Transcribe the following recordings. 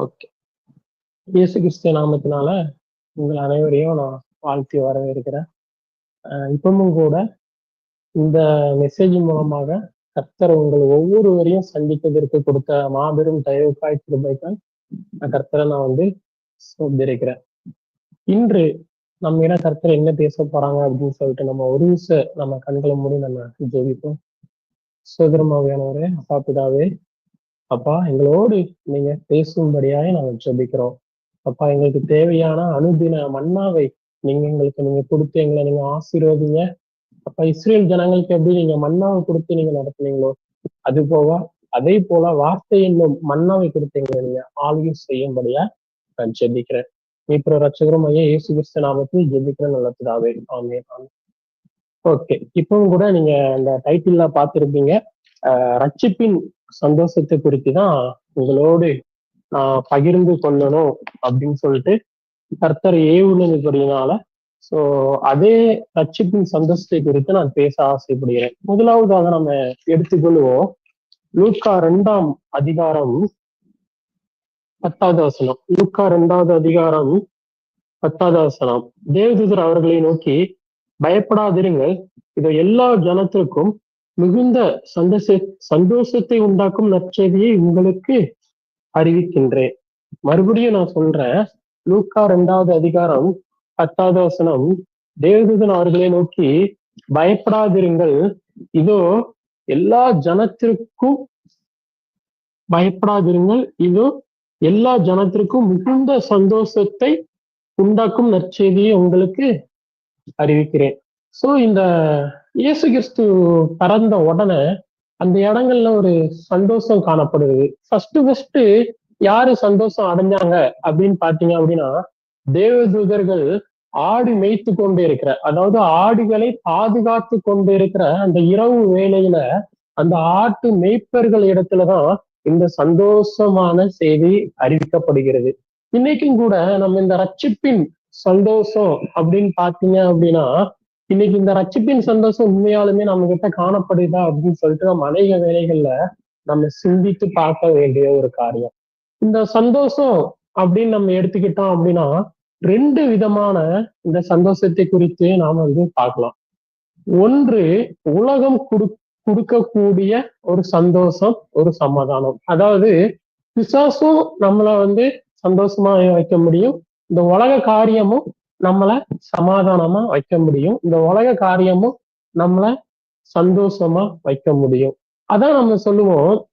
Okay. இயேசு கிறிஸ்து நாமத்தினால உங்கள் அனைவரையும் நான் வாழ்த்தி வரவேற்கிறேன். இப்பவும் கூட இந்த மெசேஜ் மூலமாக கர்த்தர் உங்கள் ஒவ்வொருவரையும் சந்திப்பதற்கு கொடுத்த மாபெரும் தயவுக்காய் கிருபைக்காய் நான் கர்த்தரை நான் வந்து ஸ்தோத்திரிக்கிறேன். இன்று நம்ம இட கர்த்தர் என்ன பேச போறாங்க அப்படின்னு சொல்லிட்டு நம்ம ஒரு நிமிஷம் நம்ம கண்களை மூடி நம்ம ஜெபிப்போம். சுதந்திரமாவியானவரே அப்பா பிதாவே, அப்பா எங்களோடு நீங்க பேசும்படியாய் நாங்கள் ஜெபிக்கிறோம். அப்பா எங்களுக்கு தேவையான அனுதின மன்னாவை நீங்க எங்களுக்கு நீங்க கொடுத்து எங்களை நீங்க ஆசீர்வதிங்க. அப்பா இஸ்ரேல் ஜனங்களுக்கு எப்படி நீங்க மன்னாவை கொடுத்து நீங்க நடத்துனீங்களோ அது போக அதே போல வார்த்தை என்னும் மன்னாவை கொடுத்து எங்களை நீங்க ஆளுகை செய்யும்படியா நான் ஜெபிக்கிறேன். மீட்பு ரட்சகரும் ஐயா இயேசு கிறிஸ்து நாமத்தில் ஜெபிக்கிற நல்ல ஆமே ஓகே இப்பவும் கூட நீங்க அந்த டைட்டில்ல பார்த்திருப்பீங்க ரட்சிப்பின் சந்தோஷத்தை குறித்து தான் உங்களோடு நான் பகிர்ந்து கொள்ளணும் அப்படின்னு சொல்லிட்டு கர்த்தர் ஏவுனதுபடினால சோ அதே ரட்சிப்பின் சந்தோஷத்தை குறித்து நான் பேச ஆசைப்படுகிறேன். முதலாவதாக நம்ம எடுத்துக்கொள்வோம். லூக்கா ரெண்டாம் அதிகாரம் பத்தாவது வசனம். லூக்கா ரெண்டாவது அதிகாரம் பத்தாவது வசனம். தேவதூதர் அவர்களை நோக்கி பயப்படாதிருங்கள். இது எல்லா ஜனத்திற்கும் மிகுந்த சந்தோஷ சந்தோஷத்தை உண்டாக்கும் நற்செய்தியை உங்களுக்கு அறிவிக்கின்றேன். மறுபடியும் நான் சொல்றேன் லூக்கா ரெண்டாவது அதிகாரம் பத்தாவது வசனம். தேவதூதன் அவர்களை நோக்கி பயப்படாதிருங்கள். இதோ எல்லா ஜனத்திற்கும் பயப்படாதிருங்கள். இதோ எல்லா ஜனத்திற்கும் மிகுந்த சந்தோஷத்தை உண்டாக்கும் நற்செய்தியை உங்களுக்கு அறிவிக்கிறேன். சோ இந்த இயேசு கிறிஸ்து பிறந்த உடனே அந்த இடங்கள்ல ஒரு சந்தோஷம் காணப்படுது ஃபர்ஸ்ட் ஃபர்ஸ்ட் யாரு சந்தோஷம் அடைஞ்சாங்க அப்படின்னு பாத்தீங்க அப்படின்னா தேவதூதர்கள் ஆடு மேய்த்து கொண்டு இருக்கிற அதாவது ஆடுகளை பாதுகாத்து கொண்டு இருக்கிற அந்த இரவு வேலையில அந்த ஆட்டு மேய்ப்பர்கள் இடத்துலதான் இந்த சந்தோஷமான செய்தி அறிவிக்கப்படுகிறது. இன்னைக்கும் கூட நம்ம இந்த ரட்சிப்பின் சந்தோஷம் அப்படின்னு பாத்தீங்க அப்படின்னா இன்னைக்கு இந்த ரட்சிப்பின் சந்தோஷம் உண்மையாலுமே நம்ம கிட்ட காணப்படுதா அப்படின்னு சொல்லிட்டு நம்ம அநேக வேலைகள்ல நம்ம சிந்தித்து பார்க்க வேண்டிய ஒரு காரியம். இந்த சந்தோஷம் அப்படின்னு நம்ம எடுத்துக்கிட்டோம் அப்படின்னா ரெண்டு விதமான இந்த சந்தோஷத்தை குறித்து நாம வந்து பார்க்கலாம். ஒன்று உலகம் குடு கொடுக்கக்கூடிய ஒரு சந்தோஷம் ஒரு சமாதானம். அதாவது பிசாசும் நம்மள வந்து சந்தோஷமா வைக்க முடியும். இந்த உலக காரியமும் நம்மள சமாதானமா வைக்க முடியும். இந்த உலக காரியமும் நம்மள சந்தோஷமா வைக்க முடியும். அதான் நம்ம சொல்லுவோம்.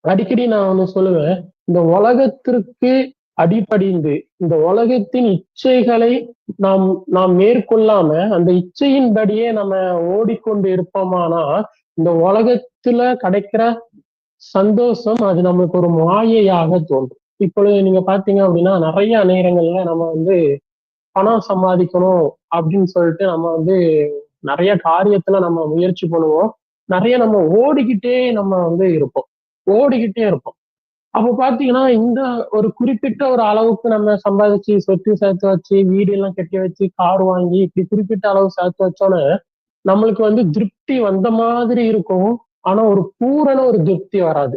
அடிக்கடி நான் ஒண்ணு சொல்லுவேன். இந்த உலகத்திற்கு அடிபடிந்து இந்த உலகத்தின் இச்சைகளை நாம் நாம் மேற்கொள்ளாம அந்த இச்சையின்படியே நம்ம ஓடிக்கொண்டு இருப்போமானா இந்த உலகத்துல கிடைக்கிற சந்தோஷம் அது நமக்கு ஒரு மாயையாக தோன்றும். இப்பொழுது நீங்க பாத்தீங்க அப்படின்னா நிறைய நேரங்கள்ல நம்ம வந்து பணம் சம்பாதிக்கணும் அப்படின்னு சொல்லிட்டு நம்ம வந்து நிறைய காரியத்துல நம்ம முயற்சி பண்ணுவோம். நிறைய நம்ம ஓடிக்கிட்டே நம்ம வந்து இருப்போம். ஓடிக்கிட்டே இருப்போம். அப்போ பாத்தீங்கன்னா இந்த ஒரு குறிப்பிட்ட ஒரு அளவுக்கு நம்ம சம்பாதிச்சு சொத்து சேர்த்து வச்சு வீடு எல்லாம் கட்டி வச்சு கார் வாங்கி இப்படி குறிப்பிட்ட அளவு சேர்த்து வச்சோன்னு நம்மளுக்கு வந்து திருப்தி வந்த மாதிரி இருக்கும். ஆனா ஒரு பூரண ஒரு திருப்தி வராது.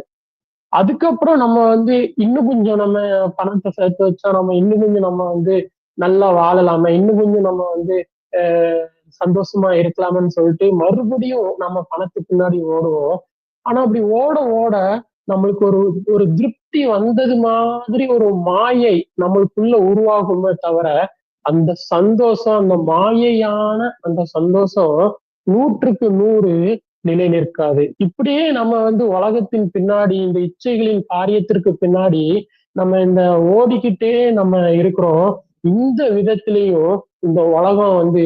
அதுக்கப்புறம் நம்ம வந்து இன்னும் கொஞ்சம் நம்ம பணத்தை சேர்த்து வச்சா நம்ம இன்னும் கொஞ்சம் நம்ம வந்து நல்லா வாழலாமே. இன்னும் கொஞ்சம் நம்ம வந்து சந்தோஷமா இருக்கலாமேன்னு சொல்லிட்டு மறுபடியும் நம்ம பணத்துக்கு பின்னாடி ஓடுவோம். ஆனா அப்படி ஓட ஓட நம்மளுக்கு ஒரு ஒரு திருப்தி வந்தது மாதிரி ஒரு மாயை நம்மளுக்குள்ள உருவாகுமே தவிர அந்த சந்தோஷம் அந்த மாயையான அந்த சந்தோஷம் நூற்றுக்கு நூறு நிலை நிற்காது. இப்படியே நம்ம வந்து உலகத்தின் பின்னாடி இந்த இச்சைகளின் காரியத்திற்கு பின்னாடி நம்ம இந்த ஓடிக்கிட்டே நம்ம இருக்கிறோம். இந்த விதத்திலையும் இந்த உலகம் வந்து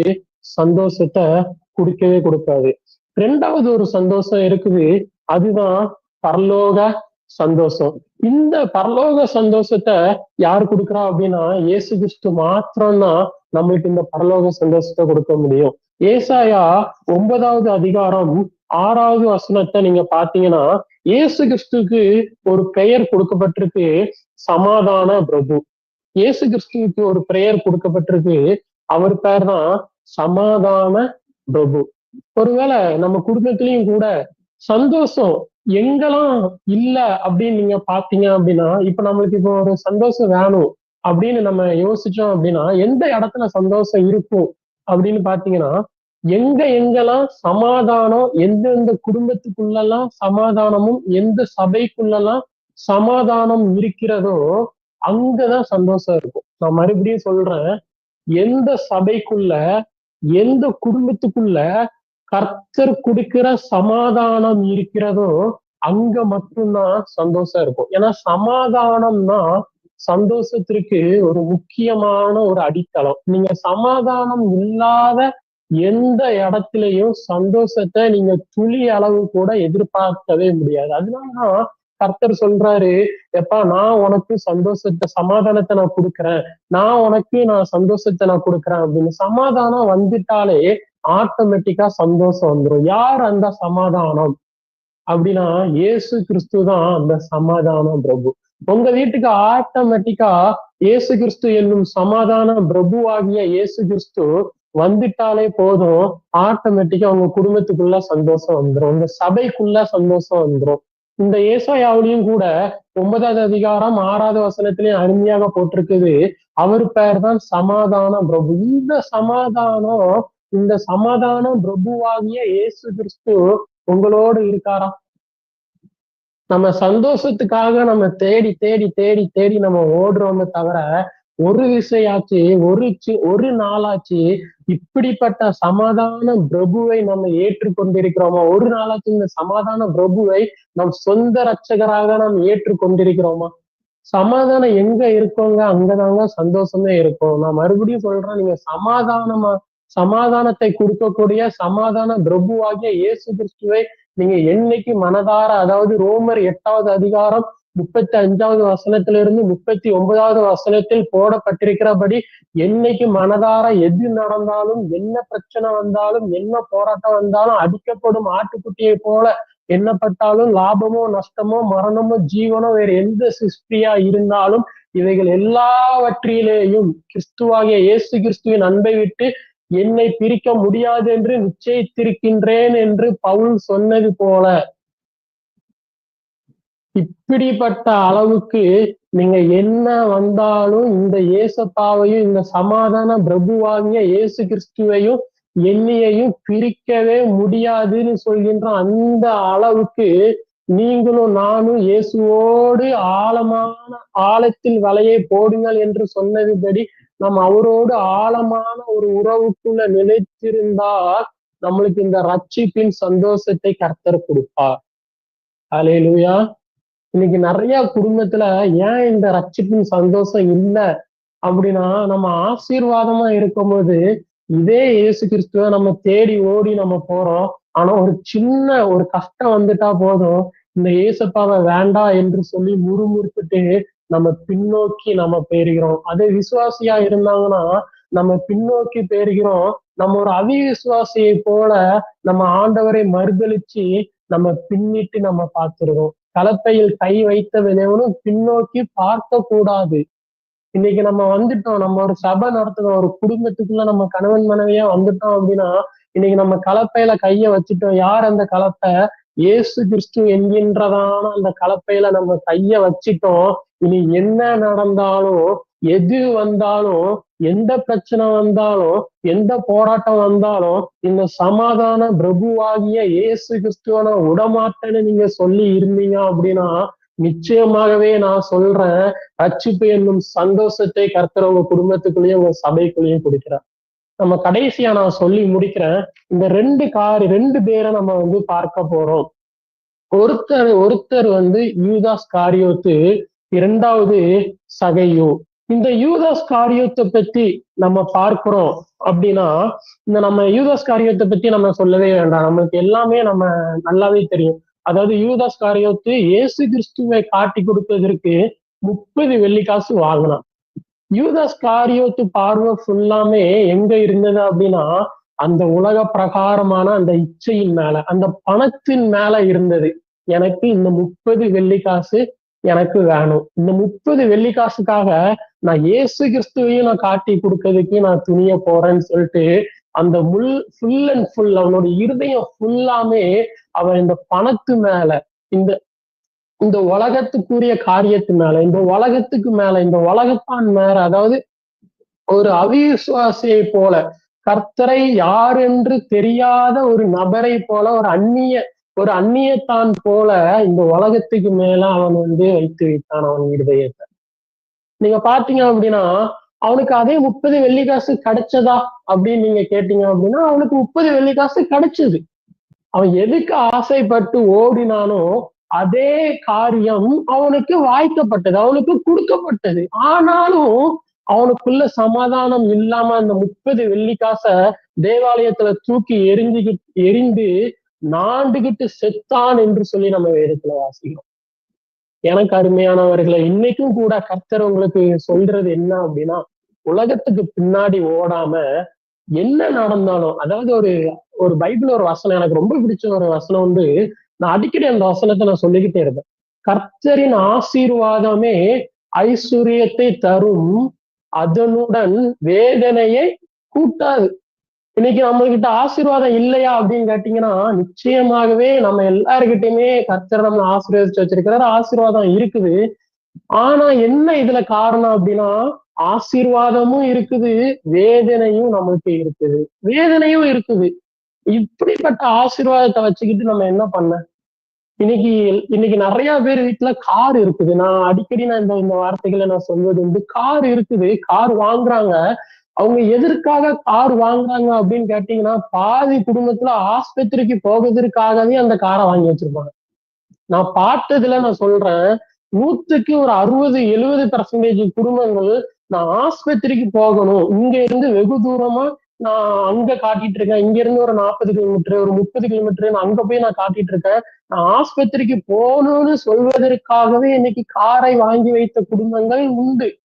சந்தோஷத்தை கொடுக்கவே கொடுக்காது. ரெண்டாவது ஒரு சந்தோஷம் இருக்குது அதுதான் பரலோக சந்தோஷம். இந்த பரலோக சந்தோஷத்தை யார் கொடுக்குறா அப்படின்னா ஏசு கிறிஸ்து மாத்திரம்தான் நம்மளுக்கு இந்த பரலோக சந்தோஷத்தை கொடுக்க முடியும். ஏசாயா ஒன்பதாவது அதிகாரம் ஆறாவது வசனத்தை நீங்க பாத்தீங்கன்னா இயேசு கிறிஸ்துக்கு ஒரு பெயர் கொடுக்கப்பட்டிருக்கு சமாதான பிரபு. இயேசு கிறிஸ்துவுக்கு ஒரு பிரேயர் கொடுக்கப்பட்டிருக்கு. அவர் பேர் தான் சமாதான பிரபு. ஒருவேளை நம்ம குடும்பத்திலையும் கூட சந்தோஷம் எங்கெல்லாம் இல்ல அப்படின்னு நீங்க பாத்தீங்க அப்படின்னா இப்ப நம்மளுக்கு இப்போ ஒரு சந்தோஷம் வேணும் அப்படின்னு நம்ம யோசிச்சோம் அப்படின்னா எந்த இடத்துல சந்தோஷம் இருக்கும் அப்படின்னு பாத்தீங்கன்னா எங்க எங்கெல்லாம் சமாதானம் எந்தெந்த குடும்பத்துக்குள்ளெல்லாம் சமாதானமும் எந்த சபைக்குள்ளெல்லாம் சமாதானம் இருக்கிறதோ அங்கதான் சந்தோஷம் இருக்கும். நான் மறுபடியும் சொல்றேன் எந்த சபைக்குள்ள எந்த குடும்பத்துக்குள்ள கர்த்தர் கொடுக்கிற சமாதானம் இருக்கிறதோ அங்க மட்டும்தான் சந்தோஷம் இருக்கும். ஏன்னா சமாதானம்னா சந்தோஷத்திற்கு ஒரு முக்கியமான ஒரு அடித்தளம். நீங்க சமாதானம் இல்லாத எந்த இடத்துலயும் சந்தோஷத்தை நீங்க துளி அளவு கூட எதிர்பார்க்கவே முடியாது. அதனாலதான் கர்த்தர் சொல்றாரு எப்பா நான் உனக்கு சந்தோஷத்தை சமாதானத்தை நான் கொடுக்குறேன். நான் உனக்கு நான் சந்தோஷத்தை நான் கொடுக்குறேன் அப்படின்னு. சமாதானம் வந்துட்டாலே ஆட்டோமேட்டிக்கா சந்தோஷம் வந்துடும் யார் அந்த சமாதானம்? அப்படின்னா இயேசு கிறிஸ்து தான் அந்த சமாதானம் பிரபு. உங்க வீட்டுக்கு ஆட்டோமேட்டிக்கா இயேசு கிறிஸ்து என்னும் சமாதான பிரபுவாகிய இயேசு கிறிஸ்து வந்துட்டாலே போதும். ஆட்டோமேட்டிக்கா உங்க குடும்பத்துக்குள்ள சந்தோஷம் வந்துடும் உங்க சபைக்குள்ள சந்தோஷம் வந்துடும் இந்த ஏசாயாவிலையும் கூட ஒன்பதாவது அதிகாரம் ஆறாவது வசனத்திலையும் அருமையாக போட்டிருக்குது. அவர் பெயர் தான் சமாதானம் பிரபு. இந்த சமாதானம் இந்த சமாதானம் பிரபுவாகிய இயேசு கிறிஸ்து உங்களோடு இருக்காரா? நம்ம சந்தோஷத்துக்காக நம்ம தேடி தேடி தேடி தேடி நம்ம ஓடுறோமே தவிர ஒரு விசையாச்சு ஒரு ஒரு நாளாச்சு இப்படிப்பட்ட சமாதான பிரபுவை நம்ம ஏற்றுக்கொண்டிருக்கிறோமா ஒரு நாளாச்சு இந்த சமாதான பிரபுவை நம் சொந்த ரட்சகராக நாம் ஏற்றுக்கொண்டிருக்கிறோமா? சமாதானம் எங்க இருக்கோங்க? அங்கதாங்க சந்தோஷமே இருக்கும். நான் மறுபடியும் சொல்றேன் நீங்க சமாதானமா சமாதானத்தை கொடுக்கக்கூடிய சமாதான பிரபுவாகிய இயேசு கிறிஸ்துவை நீங்க என்னைக்கு மனதார அதாவது ரோமர் எட்டாவது அதிகாரம் முப்பத்தி அஞ்சாவது வசனத்திலிருந்து முப்பத்தி ஒன்பதாவது வசனத்தில் போடப்பட்டிருக்கிறபடி என்னைக்கு மனதார எது நடந்தாலும் என்ன பிரச்சனை வந்தாலும் என்ன போராட்டம் வந்தாலும் அடிக்கப்படும் ஆட்டுக்குட்டியை போல என்னப்பட்டாலும் லாபமோ நஷ்டமோ மரணமோ ஜீவனோ வேற எந்த சிருஷ்டியா இருந்தாலும் இவைகள் எல்லாவற்றிலேயும் கிறிஸ்துவாகிய இயேசு கிறிஸ்துவின் அன்பை விட்டு என்னை பிரிக்க முடியாது என்று நிச்சயித்திருக்கின்றேன் என்று பவுல் சொன்னது போல. இப்படிப்பட்ட அளவுக்கு நீங்க என்ன வந்தாலும் இந்த ஏசப்பாவையும் இந்த சமாதான பிரபுவாகிய இயேசு கிறிஸ்துவையும் என்னையையும் பிரிக்கவே முடியாதுன்னு சொல்கின்ற அந்த அளவுக்கு நீங்களும் நானும் இயேசுவோடு ஆழமான ஆழத்தில் வலையை போடுங்கள் என்று சொன்னதுபடி நம்ம அவரோடு ஆழமான ஒரு உறவுக்குள்ள நிலைத்திருந்தால் நம்மளுக்கு இந்த ரட்சிப்பின் சந்தோஷத்தை கர்த்தர் கொடுப்பார். அலையிலுயா இன்னைக்கு நிறைய குடும்பத்துல ஏன் இந்த ரட்சிப்பின் சந்தோஷம் இல்லை அப்படின்னா நம்ம ஆசீர்வாதமா இருக்கும்போது இதே இயேசு கிறிஸ்துவ நம்ம தேடி ஓடி நம்ம போறோம். ஆனா ஒரு சின்ன ஒரு கஷ்டம் வந்துட்டா போதும். இந்த இயேசப்பாவை வேண்டாம் என்று சொல்லி முறுமுறுத்துட்டு நம்ம பின்னோக்கி நம்ம போயிருக்கிறோம் அதே விசுவாசியா இருந்தாங்கன்னா நம்ம பின்னோக்கி போயிருக்கிறோம் நம்ம ஒரு அவிவிசுவாசியை போல நம்ம ஆண்டவரை மறுதளிச்சு நம்ம பின்னிட்டு நம்ம பார்த்துருக்கோம் கலப்பையில் கை வைத்த விளைவனும் பின்னோக்கி பார்க்க கூடாது இன்னைக்கு நம்ம வந்துட்டோம். நம்ம ஒரு சபை நடத்துறோம். ஒரு குடும்பத்துக்குள்ள நம்ம கணவன் மனைவியா வந்துட்டோம் அப்படின்னா இன்னைக்கு நம்ம கலப்பையில கைய வச்சுட்டோம். யார் அந்த கலப்பை? ஏசு கிறிஸ்து என்கின்றதான அந்த கலப்பையில நம்ம கைய வச்சுட்டோம். இனி என்ன நடந்தாலும் எது வந்தாலும் எந்த பிரச்சனை வந்தாலும் எந்த போராட்டம் வந்தாலும் இந்த சமாதான பிரபுவாகிய இயேசு கிறிஸ்துவன விடமாட்டேன்னு நீங்க சொல்லி இருந்தீங்க அப்படின்னா நிச்சயமாகவே நான் சொல்றேன் ரட்சிப்பு என்னும் சந்தோஷத்தை கர்த்தர் உங்க குடும்பத்துக்குள்ளேயும் உங்க சபைக்குள்ளேயும் கொடுக்கிறார். நம்ம கடைசியா நான் சொல்லி முடிக்கிறேன் இந்த ரெண்டு கார் ரெண்டு பேரை நம்ம வந்து பார்க்க போறோம். ஒருத்தர் ஒருத்தர் வந்து யூதாஸ் காரியோத்து இரண்டாவது சகையோ. இந்த யூதாஸ் காரியத்தை பத்தி நம்ம பார்க்கிறோம் அப்படின்னா இந்த நம்ம யூதாஸ் காரியத்தை பத்தி நம்ம சொல்லவே வேண்டாம். நம்மளுக்கு எல்லாமே நம்ம நல்லாவே தெரியும். அதாவது யூதாஸ் காரியத்து இயேசு கிறிஸ்துவை காட்டி கொடுப்பதற்கு முப்பது வெள்ளிக்காசு வாங்கினான். யூதாஸ் காரியத்து பார்வை ஃபுல்லாமே எங்க இருந்தது அப்படின்னா அந்த உலக பிரகாரமான அந்த இச்சையின் மேல அந்த பணத்தின் மேல இருந்தது. எனக்கு இந்த முப்பது வெள்ளிக்காசு எனக்கு வேணும். இந்த முப்பது வெள்ளிக்காசுக்காக நான் ஏசு கிறிஸ்துவையும் நான் காட்டி கொடுக்கறதுக்கு நான் துணிய போறேன்னு சொல்லிட்டு அந்த முள் ஃபுல் அண்ட் ஃபுல் அவனோட இருதயம் ஃபுல்லாமே அவன் இந்த பணத்து மேல இந்த இந்த உலகத்துக்குரிய காரியத்து மேல இந்த உலகத்துக்கு மேல இந்த உலகத்தான் மேல அதாவது ஒரு அவிசுவாசியை போல கர்த்தரை யார் என்று தெரியாத ஒரு நபரை போல ஒரு அந்நிய ஒரு அந்நியத்தான் போல இந்த உலகத்துக்கு மேல அவன் வந்து வைத்து வைத்தான் அவன் இருதயத்தை நீங்க பாத்தீங்க அப்படின்னா அவனுக்கு அதே முப்பது வெள்ளிக்காசு கிடைச்சதா அப்படின்னு நீங்க கேட்டீங்க அப்படின்னா அவனுக்கு முப்பது வெள்ளிக்காசு கிடைச்சது. அவன் எதுக்கு ஆசைப்பட்டு ஓடினானோ அதே காரியம் அவனுக்கு வாய்க்கப்பட்டது அவனுக்கு கொடுக்கப்பட்டது. ஆனாலும் அவனுக்குள்ள சமாதானம் இல்லாம அந்த முப்பது வெள்ளிக்காச தேவாலயத்துல தூக்கி எரிஞ்சுக்கிட்டு எரிந்து நாண்டுகிட்டு செத்தான் என்று சொல்லி நம்ம வேதத்துல வாசிக்கிறோம். எனக்கு அருமையானவர்களை இன்னைக்கும் கூட கர்த்தர் உங்களுக்கு சொல்றது என்ன அப்படின்னா உலகத்துக்கு பின்னாடி ஓடாம என்ன நடந்தாலும் அதாவது ஒரு ஒரு பைபிள் ஒரு வசனம் எனக்கு ரொம்ப பிடிச்ச ஒரு வசனம் வந்து நான் அடிக்கடி அந்த வசனத்தை நான் சொல்லிக்கிட்டே இருப்பேன். கர்த்தரின் ஆசீர்வாதமே ஐஸ்வர்யத்தை தரும் அதனுடன் வேதனையை கூட்டாது. இன்னைக்கு நம்ம கிட்ட ஆசீர்வாதம் இல்லையா அப்படின்னு கேட்டீங்கன்னா நிச்சயமாகவே நம்ம எல்லாருக்கிட்டையுமே கர்த்தர் நம்ம ஆசீர்வதிச்சு வச்சிருக்கிறாரு ஆசீர்வாதம் இருக்குது. ஆனா என்ன இதுல காரணம் அப்படின்னா ஆசீர்வாதமும் இருக்குது வேதனையும் நம்மளுக்கு இருக்குது. வேதனையும் இருக்குது. இப்படிப்பட்ட ஆசீர்வாதத்தை வச்சுக்கிட்டு நம்ம என்ன பண்ண? இன்னைக்கு இன்னைக்கு நிறைய பேர் வீட்டுல கார் இருக்குது. நான் அடிக்கடி நான் இந்த இந்த வார்த்தைகளை நான் சொல்வது வந்து கார் இருக்குது கார் வாங்குறாங்க. அவங்க எதற்காக கார் வாங்குறாங்க அப்படின்னு கேட்டீங்கன்னா பாதி குடும்பத்துல ஆஸ்பத்திரிக்கு போகிறதுக்காகவே அந்த காரை வாங்கி வச்சிருப்பாங்க. நான் பார்த்ததுல நான் சொல்றேன் நூத்துக்கு ஒரு அறுபது எழுபது பர்சன்டேஜ் குடும்பங்கள் நான் ஆஸ்பத்திரிக்கு போகணும். இங்க இருந்து வெகு தூரமா நான் அங்க காட்டிட்டு இருக்கேன். இங்க இருந்து ஒரு நாற்பது கிலோமீட்டர் ஒரு முப்பது கிலோமீட்டர் நான் அங்க போய் நான் காட்டிட்டு இருக்கேன். நான் ஆஸ்பத்திரிக்கு போகணும்னு சொல்வதற்காகவே இன்னைக்கு காரை வாங்கி வைத்த குடும்பங்கள் உண்டு.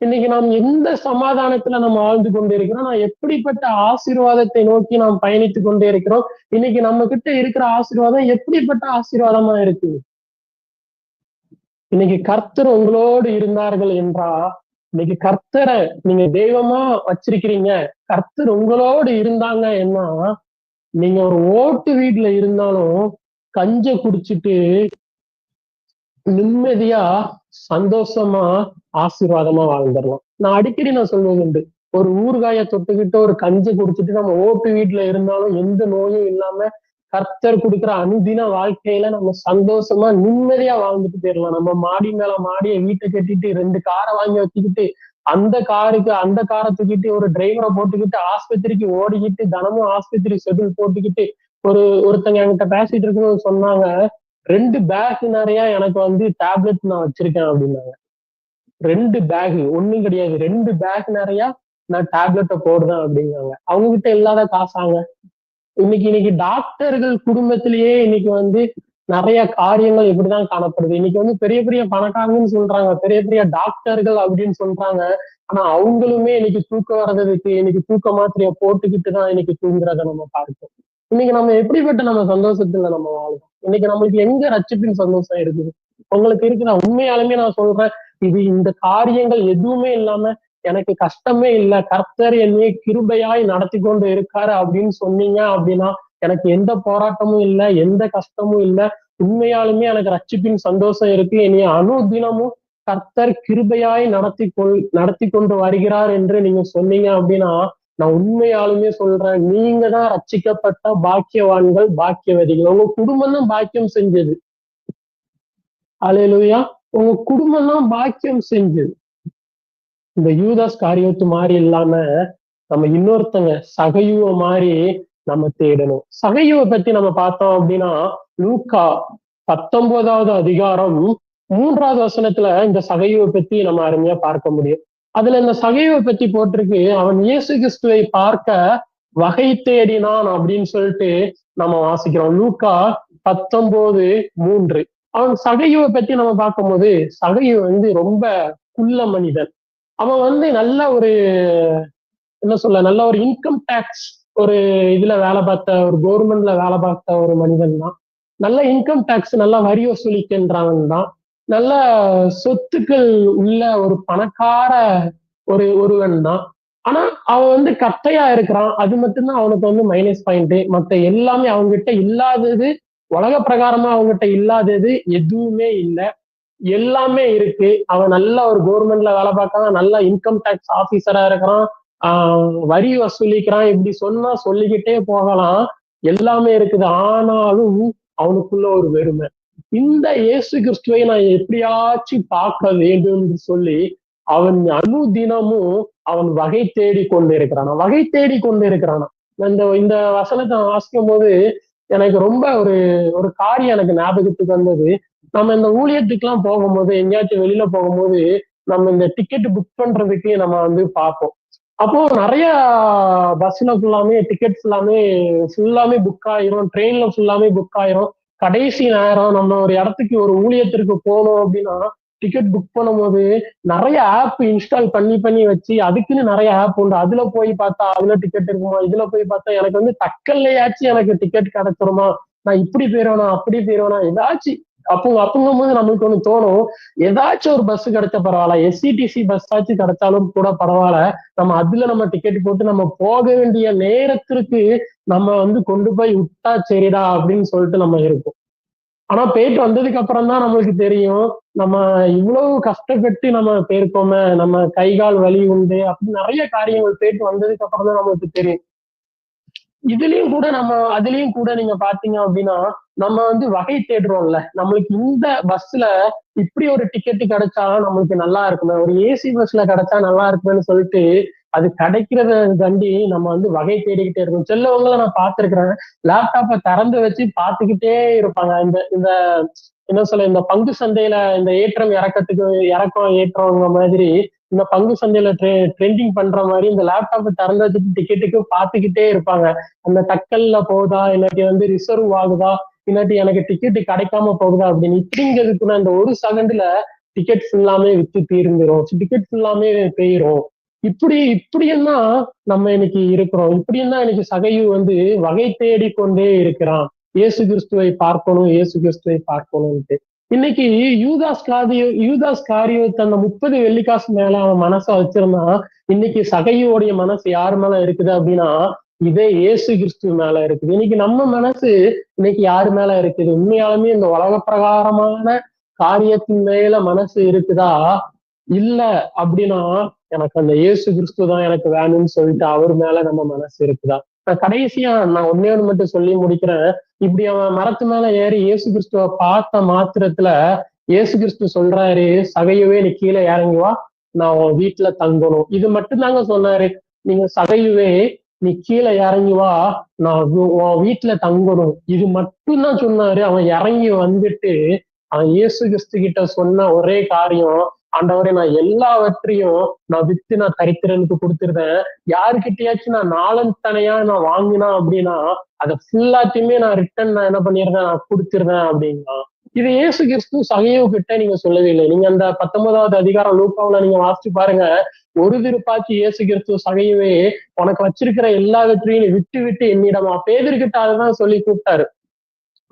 இன்னைக்கு நாம் எந்த சமாதானத்துல நம்ம வாழ்ந்து கொண்டு இருக்கிறோம் நான் எப்படிப்பட்ட ஆசீர்வாதத்தை நோக்கி நாம் பயணித்து கொண்டே இருக்கிறோம்? இன்னைக்கு நம்ம கிட்ட இருக்கிற ஆசீர்வாதம் எப்படிப்பட்ட ஆசீர்வாதமா இருக்கு? இன்னைக்கு கர்த்தர் உங்களோடு இருந்தார்கள் என்றா இன்னைக்கு கர்த்தரை நீங்க தெய்வமா வச்சிருக்கிறீங்க கர்த்தர் உங்களோடு இருந்தாங்க என்ன நீங்க ஒரு ஓட்டு வீட்டுல இருந்தாலும் கஞ்ச குடிச்சிட்டு நிம்மதியா சந்தோஷமா ஆசீர்வாதமா வாழ்ந்துடலாம். நான் அடிக்கடி நான் சொல்வது உண்டு. ஒரு ஊறுகாய தொட்டுக்கிட்டு ஒரு கஞ்சி குடிச்சிட்டு நம்ம ஓட்டு வீட்டுல இருந்தாலும் எந்த நோயும் இல்லாம கர்த்தர் கொடுக்குற அனுதின வாழ்க்கையில நம்ம சந்தோஷமா நிம்மதியா வாழ்ந்துட்டு போயிடலாம். நம்ம மாடி மேல மாடியை வீட்டை கட்டிட்டு ரெண்டு காரை வாங்கி வச்சுக்கிட்டு அந்த காருக்கு அந்த காரை தூக்கிட்டு ஒரு டிரைவரை போட்டுக்கிட்டு ஆஸ்பத்திரிக்கு ஓடிக்கிட்டு தினமும் ஆஸ்பத்திரி ஷெட்யூல் போட்டுக்கிட்டு ஒரு ஒருத்தங்க என்கிட்ட பேசிட்டு இருக்கணும்னு சொன்னாங்க. ரெண்டு பேக் நிறைய எனக்கு வந்து டேப்லெட் நான் வச்சிருக்கேன் அப்படின்னாங்க. ரெண்டு பேக் ஒண்ணும் கிடையாது. ரெண்டு பேக் நிறைய நான் டேப்லெட்டை போடுறேன் அப்படிங்காங்க அவங்க கிட்ட இல்லாத காசாங்க. இன்னைக்கு இன்னைக்கு டாக்டர்கள் குடும்பத்திலேயே இன்னைக்கு வந்து நிறைய காரியங்கள் இப்படிதான் காணப்படுது. இன்னைக்கு வந்து பெரிய பெரிய பணக்காரங்கன்னு சொல்றாங்க. பெரிய பெரிய டாக்டர்கள் அப்படின்னு சொல்றாங்க. ஆனா அவங்களுமே இன்னைக்கு தூக்கம் வர்றதுக்கு இன்னைக்கு தூக்க மாத்திரைய போட்டுக்கிட்டு தான் இன்னைக்கு தூங்குறத நம்ம பார்க்கிறோம். இன்னைக்கு நம்ம எப்படிப்பட்ட நம்ம சந்தோஷத்துல நம்ம வாழும் இன்னைக்கு நம்மளுக்கு எங்க ரச்சிப்பின் சந்தோஷம் இருக்குது? உங்களுக்கு இருக்கு நான் உண்மையாலுமே நான் சொல்றேன் இது இந்த காரியங்கள் எதுவுமே இல்லாம எனக்கு கஷ்டமே இல்லை கர்த்தர் என்னையே கிருபையாய் நடத்தி கொண்டு இருக்காரு அப்படின்னு சொன்னீங்க அப்படின்னா எனக்கு எந்த போராட்டமும் இல்லை எந்த கஷ்டமும் இல்லை. உண்மையாலுமே எனக்கு ரட்சிப்பின் சந்தோஷம் இருக்கு. என்னைய அனுதினமும் கர்த்தர் கிருபையாய் நடத்தி கொள் நடத்தி கொண்டு வருகிறார் என்று நீங்க சொன்னீங்க அப்படின்னா நான் உண்மையாலுமே சொல்றேன் நீங்க தான் ரட்சிக்கப்பட்ட பாக்கியவான்கள் பாக்கியவதிகள். உங்க குடும்பம் தான் பாக்கியம் செஞ்சது. அலையலுயா உங்க குடும்பம் தான் பாக்கியம் செஞ்சது. இந்த யூதாஸ் காரியத்து மாதிரி இல்லாம நம்ம இன்னொருத்தங்க சகையுவ மாதிரி நம்ம தேடணும். சகையுவ பத்தி நம்ம பார்த்தோம் அப்படின்னா லூக்கா பத்தொன்பதாவது அதிகாரம் மூன்றாவது வசனத்துல இந்த சகையுவை பத்தி நம்ம அருமையா பார்க்க முடியும். அதுல இந்த சகைவை பத்தி போட்டிருக்கு. அவன் இயேசு கிறிஸ்துவை பார்க்க வகை தேடினான் அப்படின்னு சொல்லிட்டு நம்ம வாசிக்கிறோம். லூக்கா பத்தொன்பது மூன்று. அவன் சகையுவை பத்தி நம்ம பார்க்கும்போது சகையு வந்து ரொம்ப குள்ள மனிதன். அவன் வந்து நல்ல ஒரு என்ன சொல்ல நல்ல ஒரு இன்கம் டேக்ஸ் ஒரு இதுல வேலை பார்த்த ஒரு கவர்மெண்ட்ல வேலை பார்த்த ஒரு மனிதன் தான். நல்ல இன்கம் டேக்ஸ் நல்லா வரி வசூலிக்கின்றவன் தான். நல்ல சொத்துக்கள் உள்ள ஒரு பணக்கார ஒரு ஒருவன் தான். ஆனா அவன் வந்து கட்டையா இருக்கிறான். அது மட்டும்தான் அவனுக்கு வந்து மைனஸ் பாயிண்ட் மத்த எல்லாமே அவங்ககிட்ட இல்லாதது உலக பிரகாரமா அவங்ககிட்ட இல்லாதது எதுவுமே இல்லை. எல்லாமே இருக்கு. அவன் நல்ல ஒரு கவர்மெண்ட்ல வேலை பார்க்கறான். நல்ல இன்கம் டேக்ஸ் ஆபீசரா இருக்கிறான். ஆஹ் வரி வசூலிக்கிறான். இப்படி சொன்னா சொல்லிக்கிட்டே போகலாம். எல்லாமே இருக்குது. ஆனாலும் அவனுக்குள்ள ஒரு வெறுமை. இந்த இயேசு கிறிஸ்துவை நான் எப்படியாச்சும் பார்க்க வேண்டும் என்று சொல்லி அவன் அனுதினமும் அவன் வகை தேடி கொண்டு இருக்கிறான் வகை தேடி கொண்டு இருக்கிறானா இந்த இந்த வசனத்தை வாசிக்கும் போது எனக்கு ரொம்ப ஒரு ஒரு காரியம் எனக்கு ஞாபகத்துக்கு வந்தது. நம்ம இந்த ஊழியத்துக்குலாம் போகும்போது எங்கேயாச்சும் வெளியில போகும்போது நம்ம இந்த டிக்கெட் புக் பண்றதுக்கு நம்ம வந்து பார்ப்போம். அப்போ நிறைய பஸ்ல ஃபுல்லாமே டிக்கெட் ஃபுல்லாமே ஃபுல்லாமே புக் ஆயிரும். ட்ரெயின்ல ஃபுல்லாமே புக் ஆயிரும். கடைசி நேரம் நம்ம ஒரு இடத்துக்கு ஒரு ஊழியத்திற்கு போகணும் அப்படின்னா டிக்கெட் புக் பண்ணும்போது நிறைய ஆப் இன்ஸ்டால் பண்ணி பண்ணி வச்சு அதுக்குன்னு நிறைய ஆப் உண்டு. அதுல போய் பார்த்தா அதுல டிக்கெட் இருக்குமா? இதுல போய் பார்த்தா எனக்கு வந்து தக்கல்லையாச்சும் எனக்கு டிக்கெட் கிடைச்சிருமா? நான் இப்படி போயிடுவேனா அப்படி போயிடுவேனா ஏதாச்சும் அப்போ அப்பங்கும் போது நம்மளுக்கு ஒண்ணு தோணும். ஏதாச்சும் ஒரு பஸ் கிடைச்ச பரவாயில்ல. எஸ்சிடிசி பஸ் ஆச்சு கிடைச்சாலும் கூட பரவாயில்ல. நம்ம அதுல நம்ம டிக்கெட் போட்டு நம்ம போக வேண்டிய நேரத்திற்கு நம்ம வந்து கொண்டு போய் விட்டா சரிடா அப்படின்னு சொல்லிட்டு நம்ம இருக்கோம் ஆனா போயிட்டு வந்ததுக்கு அப்புறம் தான் நம்மளுக்கு தெரியும். நம்ம இவ்வளவு கஷ்டப்பட்டு நம்ம போயிருக்கோமே. நம்ம கை கால் வலி உண்டு அப்படின்னு நிறைய காரியங்கள் போயிட்டு வந்ததுக்கு அப்புறம் தான் நம்மளுக்கு தெரியும். இதுலயும் கூட நம்ம அதுலயும் கூட நீங்க பாத்தீங்க அப்படின்னா நம்ம வந்து வகை தேடுறோம்ல. நம்மளுக்கு இந்த பஸ்ல இப்படி ஒரு டிக்கெட் கிடைச்சா நம்மளுக்கு நல்லா இருக்குமே? ஒரு ஏசி பஸ்ல கிடைச்சா நல்லா இருக்குமேன்னு சொல்லிட்டு அது கிடைக்கிறத கண்டி நம்ம வந்து வகை தேடிக்கிட்டே இருக்கும். செல்லவங்களை நான் பார்த்திருக்கிறேன். லேப்டாப்பை திறந்து வச்சு பார்த்துக்கிட்டே இருப்பாங்க. இந்த இந்த என்ன சொல்ல இந்த பங்கு சந்தையில இந்த ஏற்றம் இறக்கத்துக்கு இறக்கம் ஏற்றம் மாதிரி இந்த பங்கு சந்தையில ட்ரெ ட்ரெண்டிங் பண்ற மாதிரி இந்த லேப்டாப்பை திறந்து வச்சுட்டு டிக்கெட்டுக்கு பார்த்துக்கிட்டே இருப்பாங்க. அந்த டக்கல்ல போகுதா? இல்லாட்டி வந்து ரிசர்வ் ஆகுதா? இல்லாட்டி எனக்கு டிக்கெட் கிடைக்காம போகுதா? அப்படின்னு இப்படிங்கிறதுக்குள்ள இந்த ஒரு செகண்ட்ல டிக்கெட் ஃபுல்லாமே வித்து தீர்ந்துரும். டிக்கெட் ஃபுல்லாமே போயிரும். இப்படி இப்படியெல்லாம் நம்ம இன்னைக்கு இருக்கிறோம். இப்படியெல்லாம் இன்னைக்கு சகையு வந்து வகை தேடி கொண்டே இருக்கிறான். இயேசு கிறிஸ்துவை பார்க்கணும் இயேசு கிறிஸ்துவை பார்க்கணும்ட்டு இன்னைக்கு யூதாஸ் காரியோ யூதாஸ் காரியோ அந்த முப்பது வெள்ளிக்காசு மேல அவன் மனசா வச்சிருந்தான் இன்னைக்கு சகையோடைய மனசு யார் மேல இருக்குது அப்படின்னா இதே இயேசு கிறிஸ்து மேல இருக்குது. இன்னைக்கு நம்ம மனசு இன்னைக்கு யாரு மேல இருக்குது? உண்மையாலுமே இந்த உலக பிரகாரமான காரியத்தின் மேல மனசு இருக்குதா? இல்ல அப்படின்னா எனக்கு அந்த இயேசு கிறிஸ்து தான் எனக்கு வேணும்னு சொல்லிட்டு அவர் மேல நம்ம மனசு இருக்குதா? கடைசியா நான் ஒன்னே ஒன்று மட்டும் சொல்லி முடிக்கிறேன். இப்படி அவன் மரத்து மேல ஏறி இயேசு கிறிஸ்துவ பார்த்த மாத்திரத்துல இயேசு கிறிஸ்து சொல்றாரு சகையவே நீ கீழே இறங்கி வா நான் உன் வீட்டுல தங்கணும். இது மட்டும்தாங்க சொன்னாரு. நீங்க சகையுவே நீ கீழே இறங்கி வா நான் உன் வீட்டுல தங்கணும். இது மட்டும்தான் சொன்னாரு. அவன் இறங்கி வந்துட்டு அவன் இயேசு கிறிஸ்து கிட்ட சொன்ன ஒரே காரியம் ஆண்டவரே நான் எல்லாவற்றையும் நான் வித்து நான் தரித்திரனுக்கு கொடுத்துருந்தேன். யாருக்கிட்டயாச்சும் நான் நாலந்தனையா நான் வாங்கினா அப்படின்னா அதை ஃபுல்லாத்தையுமே நான் ரிட்டர்ன் நான் என்ன பண்ணிருந்தேன்? நான் கொடுத்துருந்தேன் அப்படின்னா இது இயேசு கிறிஸ்து சகையவு கிட்ட நீங்க சொல்லவே இல்லை. நீங்க அந்த பத்தொன்பதாவது அதிகாரம் லூக்காவில நீங்க வாசிச்சு பாருங்க. ஒரு திருப்பாச்சு இயேசு கிறிஸ்து சகையவே உனக்கு வச்சிருக்கிற எல்லாவற்றையும் விட்டு விட்டு என்னிடமா? பேதர்கிட்ட அதுதான் சொல்லி கூப்பிட்டாரு.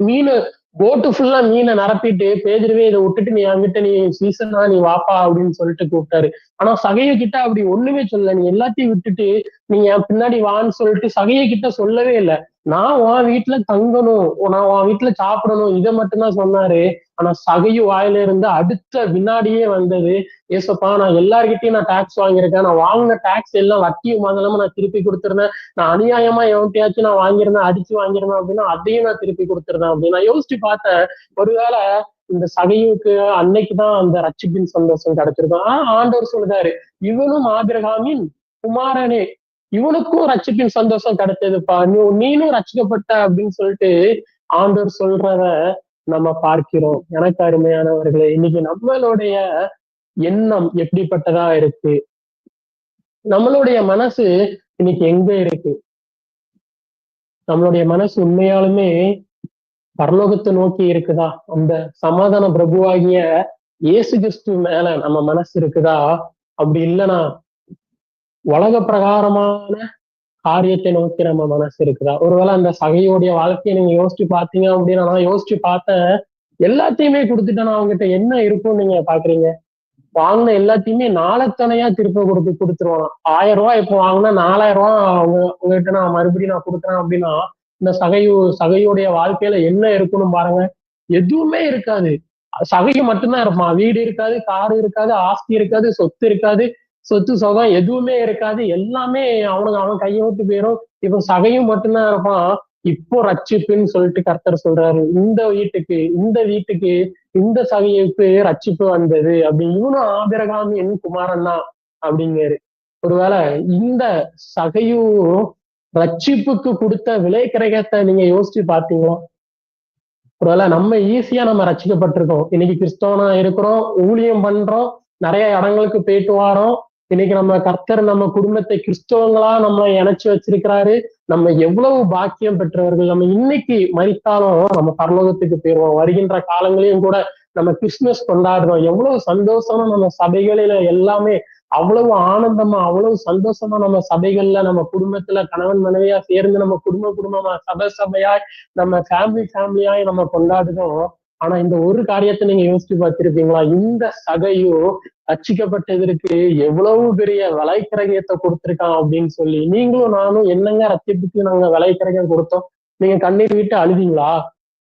மீன் போட்டு ஃபுல்லா மீனை நிரப்பிட்டு பேதிருவே இதை விட்டுட்டு நீ அங்கிட்ட நீ சீசனா நீ வாப்பா அப்படின்னு சொல்லிட்டு கூப்பிட்டாரு. ஆனா சகைய கிட்ட அப்படி ஒண்ணுமே சொல்லல. நீ எல்லாத்தையும் விட்டுட்டு நீ என் பின்னாடி வான்னு சொல்லிட்டு சகைய கிட்ட சொல்லவே இல்லை. நான் உன் வீட்டுல தங்கணும். நான் உன் வீட்டுல சாப்பிடணும். இதை மட்டும்தான் சொன்னாரு. ஆனா சகையு வாயில இருந்து அடுத்த வினாடியே வந்தது. ஏசப்பா நான் எல்லார்கிட்டயும் நான் டாக்ஸ் வாங்கியிருக்கேன். நான் வாங்கின டாக்ஸ் எல்லாம் வட்டியும் முதலாம நான் திருப்பி கொடுத்துருந்தேன். நான் அநியாயமா எவன்ட்டையாச்சும் நான் வாங்கியிருந்தேன் அடிச்சு வாங்கியிருந்தேன் அப்படின்னா அதையும் நான் திருப்பி கொடுத்துருந்தேன் அப்படின்னு நான் யோசிச்சு பார்த்தேன். ஒருவேளை இந்த சகையுக்கு அன்னைக்குதான் அந்த ரட்சிப்பின் சந்தோஷம் கிடைச்சிருக்கும். ஆஹ் ஆண்டவர் சொல்லுதாரு இவனும் ஆபிரகாமின் குமாரனே இவனுக்கும் ரட்சிப்பின் சந்தோஷம் கிடைச்சதுப்பா நீ நீனும் ரச்சிக்கப்பட்ட அப்படின்னு சொல்லிட்டு ஆண்டவர் சொல்றத நம்ம பார்க்கிறோம். எனக்கு அருமையானவர்களே இன்னைக்கு நம்மளுடைய எண்ணம் எப்படிப்பட்டதா இருக்கு? நம்மளுடைய மனசு இன்னைக்கு எங்க இருக்கு? நம்மளுடைய மனசு உண்மையாலுமே பரலோகத்தை நோக்கி இருக்குதா? அந்த சமாதான பிரபுவாகிய இயேசு கிறிஸ்து மேல நம்ம மனசு இருக்குதா? அப்படி இல்லைன்னா உலக பிரகாரமான காரியத்தை நோக்கி நம்ம மனசு இருக்குதா? ஒருவேளை அந்த சகையோடைய வாழ்க்கையை நீங்க யோசிச்சு பாத்தீங்க அப்படின்னா நான் யோசிச்சு பார்த்தேன் எல்லாத்தையுமே கொடுத்துட்டேன் நான் அவங்ககிட்ட என்ன இருக்கும்னு நீங்க பாக்குறீங்க வாங்கின எல்லாத்தையுமே நாளத்தனையா திருப்ப கொடுத்து கொடுத்துருவானா? ஆயிரம் ரூபாய் இப்போ வாங்கினா நாலாயிரம் ரூபாய் அவங்க உங்ககிட்ட நான் மறுபடியும் நான் கொடுக்குறேன் அப்படின்னா இந்த சகையு சகையுடைய வாழ்க்கையில என்ன இருக்குன்னு பாருங்க. எதுவுமே இருக்காது. சகையும் மட்டும்தான் இருப்பான். வீடு இருக்காது கார் இருக்காது ஆஸ்தி இருக்காது சொத்து இருக்காது. சொத்து சுகம் எதுவுமே இருக்காது. எல்லாமே அவனுக்கு அவன் கையை விட்டு போயிடும் இப்போ சகையும் மட்டும்தான் இருப்பான். இப்போ ரட்சிப்புன்னு சொல்லிட்டு கர்த்தர் சொல்றாரு. இந்த வீட்டுக்கு இந்த வீட்டுக்கு இந்த சகையுக்கு ரட்சிப்பு வந்தது அப்படி இவனும் ஆபிரகாமின் குமாரன் தான் அப்படிங்காரு ஒருவேளை இந்த சகையும் ரட்சிப்புக்கு கொடுத்த விலை கிரகத்தை நீங்க யோசிச்சு பாத்தீங்களா ஒருவேளை நம்ம ஈஸியா நம்ம ரச்சிக்கப்பட்டிருக்கோம் இன்னைக்கு கிறிஸ்தவனா இருக்கிறோம் ஊழியம் பண்றோம் நிறைய இடங்களுக்கு போயிட்டு வரோம். இன்னைக்கு நம்ம கர்த்தர் நம்ம குடும்பத்தை கிறிஸ்தவங்களா நம்ம இணைச்சு வச்சிருக்கிறாரு. நம்ம எவ்வளவு பாக்கியம் பெற்றவர்கள். நம்ம இன்னைக்கு மறித்தாலும் நம்ம பரலோகத்துக்கு போயிடுவோம் வருகின்ற காலங்களையும் கூட நம்ம கிறிஸ்துமஸ் கொண்டாடுறோம். எவ்வளவு சந்தோஷமா நம்ம சபைகளில எல்லாமே அவ்வளவு ஆனந்தமா அவ்வளவு சந்தோஷமா நம்ம சபைகள்ல நம்ம குடும்பத்துல கணவன் மனைவியா சேர்ந்து நம்ம குடும்ப குடும்பமா சபை சபையாய் நம்ம ஃபேமிலி ஃபேமிலியாய் நம்ம கொண்டாடுறோம். ஆனா இந்த ஒரு காரியத்தை நீங்க யோசிச்சு பார்த்திருப்பீங்களா? இந்த சபையும் ரச்சிக்கப்பட்டதற்கு எவ்வளவு பெரிய விலைக்கிரகியத்தை கொடுத்திருக்கான் அப்படின்னு சொல்லி நீங்களும் நானும் என்னங்க ரத்தியத்துக்கு நாங்க விலைக்கிரகம் கொடுத்தோம்? நீங்க கண்ணீர் விட்டு அழுதிங்களா?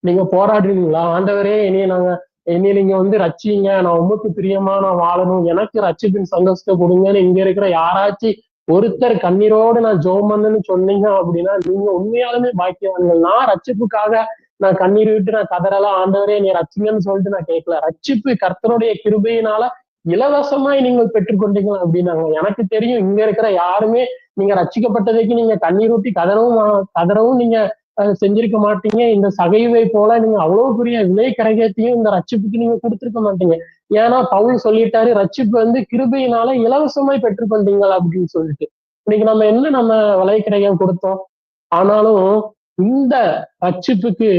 நீங்க போராடுறீங்களா? ஆண்டவரே இனிய நாங்க என்னைய நீங்க வந்து ரச்சிங்க நான் உமக்கு பிரியமா நான் வாழணும். எனக்கு ரச்சிப்பின் சந்தோஷத்தை கொடுங்கன்னு இங்க இருக்கிற யாராச்சும் ஒருத்தர் கண்ணீரோடு நான் ஜோம் சொன்னீங்க அப்படின்னா நீங்க உண்மையாலுமே பாக்கியவான்கள். நான் ரட்சிப்புக்காக நான் கண்ணீர் விட்டு நான் கதறலாம் ஆண்டவரே நீ ரச்சிங்கன்னு சொல்லிட்டு நான் கேட்கல. ரச்சிப்பு கர்த்தருடைய கிருபையினால இலவசமாய் நீங்கள் பெற்றுக்கொண்டீங்க அப்படின்னாங்க. எனக்கு தெரியும் இங்க இருக்கிற யாருமே நீங்க ரச்சிக்கப்பட்டதைக்கு நீங்க கண்ணீர் ஊட்டி கதறவும் கதறவும் நீங்க செஞ்சிருக்க மாட்டீங்க. இந்த சகைவை போல நீங்க அவ்வளவு பெரிய விலை கரகத்தையும் இந்த ரட்சிப்புக்கு நீங்க கொடுத்துருக்க மாட்டீங்க. ஏன்னா பவுல் சொல்லிட்டாரு ரட்சிப்பு வந்து கிருபையினால இலவசமாய் பெற்றுக்கொண்டீங்களா அப்படின்னு சொல்லிட்டு. இன்னைக்கு நம்ம என்ன நம்ம விலை கிரகம் கொடுத்தோம்? ஆனாலும் இந்த ரட்சிப்புக்கு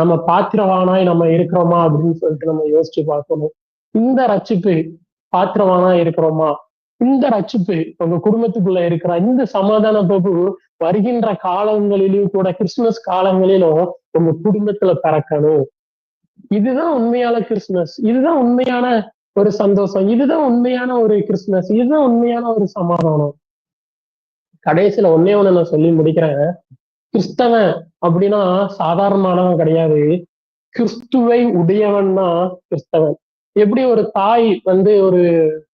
நம்ம பாத்திரவானாய் நம்ம இருக்கிறோமா அப்படின்னு சொல்லிட்டு நம்ம யோசிச்சு பார்க்கணும். இந்த ரட்சிப்பு பாத்திரவானா இருக்கிறோமா? இந்த ரட்சிப்பு உங்க குடும்பத்துக்குள்ள இருக்கிற இந்த சமாதான பிரபு வருகின்ற காலங்களிலும் கூட கிறிஸ்துமஸ் காலங்களிலும் உங்க குடும்பத்துல பிறக்கணும். இதுதான் உண்மையான கிறிஸ்துமஸ். இதுதான் உண்மையான ஒரு சந்தோஷம். இதுதான் உண்மையான ஒரு கிறிஸ்துமஸ். இதுதான் உண்மையான ஒரு சமாதானம். கடைசியில ஒன்னே ஒண்ணு நான் சொல்லி முடிக்கிறேன். கிறிஸ்தவன் அப்படின்னா சாதாரணமானவன் கிடையாது. கிறிஸ்துவை உடையவன் தான் கிறிஸ்தவன். எப்படி ஒரு தாய் வந்து ஒரு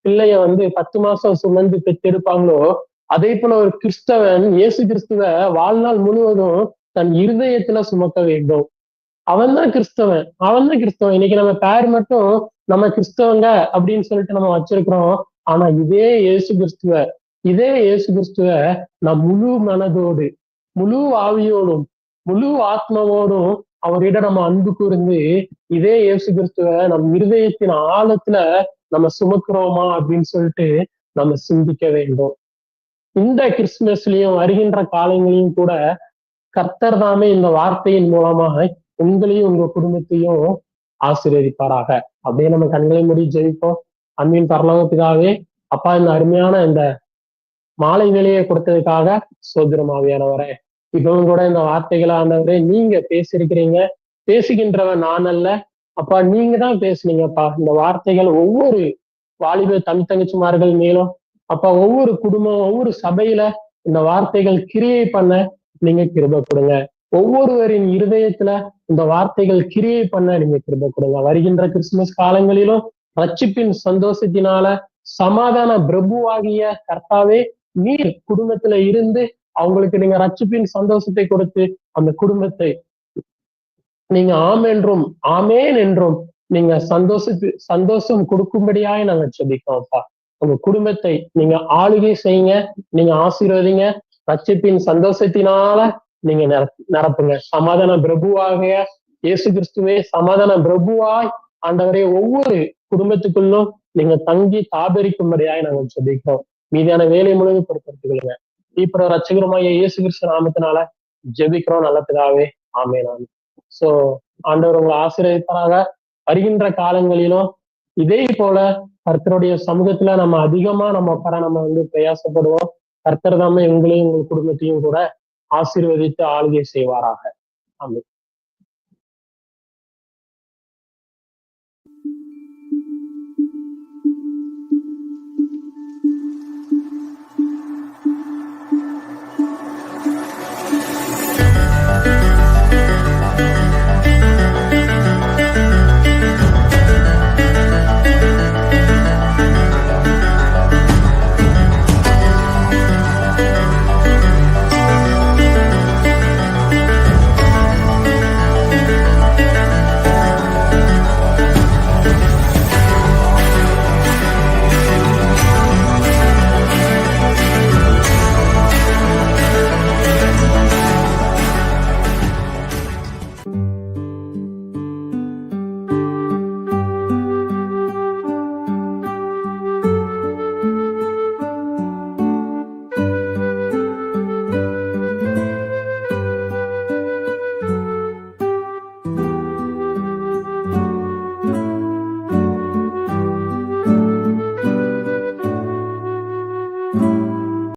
பிள்ளைய வந்து பத்து மாசம் சுமந்து பெற்றெடுப்பாங்களோ அதே போல ஒரு கிறிஸ்தவன் இயேசு கிறிஸ்துவ வாழ்நாள் முழுவதும் தன் இருதயத்துல சுமக்க வேண்டும். அவன் தான் கிறிஸ்தவன். அவன் தான் கிறிஸ்தவன். இன்னைக்கு நம்ம பேர் மட்டும் நம்ம கிறிஸ்தவங்க அப்படின்னு சொல்லிட்டு நம்ம வச்சிருக்கிறோம். ஆனா இதே இயேசு கிறிஸ்துவ இதே இயேசு கிறிஸ்துவ நான் முழு மனதோடு முழு ஆவியோடும் முழு ஆத்மாவோடும் அவரிடம் நம்ம அன்பு கூர்ந்து இதே இயேசு கிறிஸ்துவ நம் இருதயத்தின் ஆழத்துல நம்ம சுமக்கிறோமா அப்படின்னு சொல்லிட்டு நம்ம சிந்திக்க வேண்டும். இந்த கிறிஸ்துமஸ்லயும் வருகின்ற காலங்களையும் கூட கர்த்தர் தாமே இந்த வார்த்தையின் மூலமாக உங்களையும் உங்க குடும்பத்தையும் ஆசீர்வதிப்பாராக. அப்படியே நம்ம கண்களை மூடி ஜெயிப்போம் அன்பின் பரலோகத்துக்காகவே அப்பா இந்த அருமையான இந்த மாலை வேலையை கொடுத்ததுக்காக சோதரமாவியானவரே இப்பவும் கூட இந்த வார்த்தைகளை ஆண்டவரே நீங்க பேசியிருக்கிறீங்க. பேசுகின்றவன் நான் அல்ல. அப்பா நீங்க தான் பேசுனீங்கப்பா. இந்த வார்த்தைகள் ஒவ்வொரு வாலிப தனி தங்கச்சிமார்கள் மேலும் அப்பா ஒவ்வொரு குடும்பம் ஒவ்வொரு சபையில இந்த வார்த்தைகள் கிரியை பண்ண நீங்க கிருப கொடுங்க. ஒவ்வொருவரின் இருதயத்துல இந்த வார்த்தைகள் கிரியை பண்ண நீங்க கிருப கொடுங்க. வருகின்ற கிறிஸ்துமஸ் காலங்களிலும் ரட்சிப்பின் சந்தோஷத்தினால சமாதான பிரபுவாகிய கர்த்தாவே நீர் குடும்பத்துல இருந்து அவங்களுக்கு நீங்க ரட்சிப்பின் சந்தோஷத்தை கொடுத்து அந்த குடும்பத்தை நீங்க ஆம் என்றும் ஆமேன் என்றும் நீங்க சந்தோஷத்து சந்தோஷம் கொடுக்கும்படியாய் நாங்க செபிக்கோம்ப்பா உங்க குடும்பத்தை நீங்க ஆளுகை செய்யுங்க நீங்க ஆசீர்வதிங்க ரட்சிப்பின் சந்தோஷத்தினால நீங்க நிரப்புங்க. சமாதான பிரபுவாக இயேசு கிறிஸ்துவே சமாதான பிரபுவாய் ஆண்டவரே ஒவ்வொரு குடும்பத்துக்குள்ளும் நீங்க தங்கி தாபரிக்கும்படியாய் நாங்கள் சொல்லிக்கிறோம் மீதியான வேலை முழுவதும் பொறுப்படுத்திக் கொள்ளுங்க. இப்போ ரச்சகரமாய இயேசு கிறிஸ்து நாமத்தினால ஜெபிக்கிறோம் நல்ல பிதாவே ஆமே நான் சோ ஆண்டவர் உங்களை ஆசீர்வதிப்பாராக. வருகின்ற காலங்களிலும் இதே போல கர்த்தருடைய சமூகத்துல நம்ம அதிகமா நம்ம உட்கார நம்ம வந்து பிரயாசப்படுவோம். கர்த்தர் தாமே எங்களையும் உங்கள் குடும்பத்தையும் கூட ஆசீர்வதித்து ஆளுகை செய்வாராக. ஆமே